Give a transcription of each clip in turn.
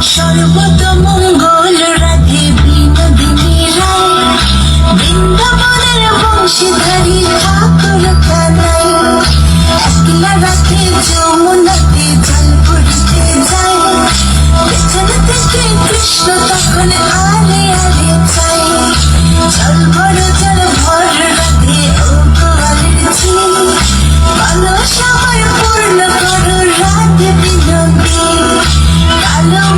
Shine what the moon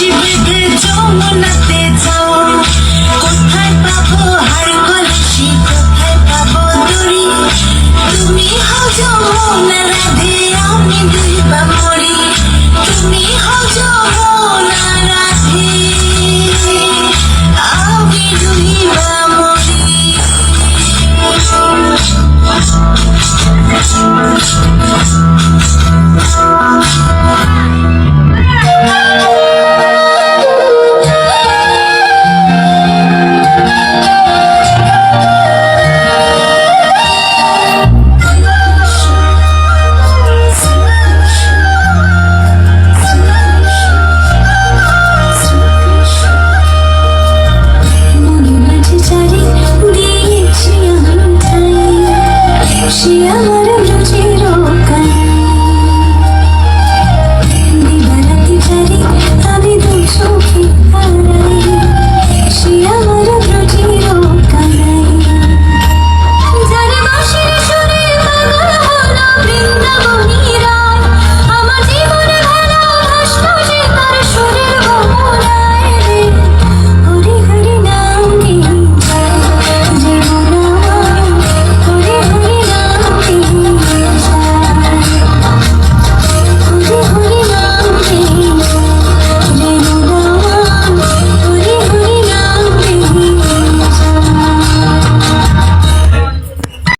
She with the don't want nothing Dios.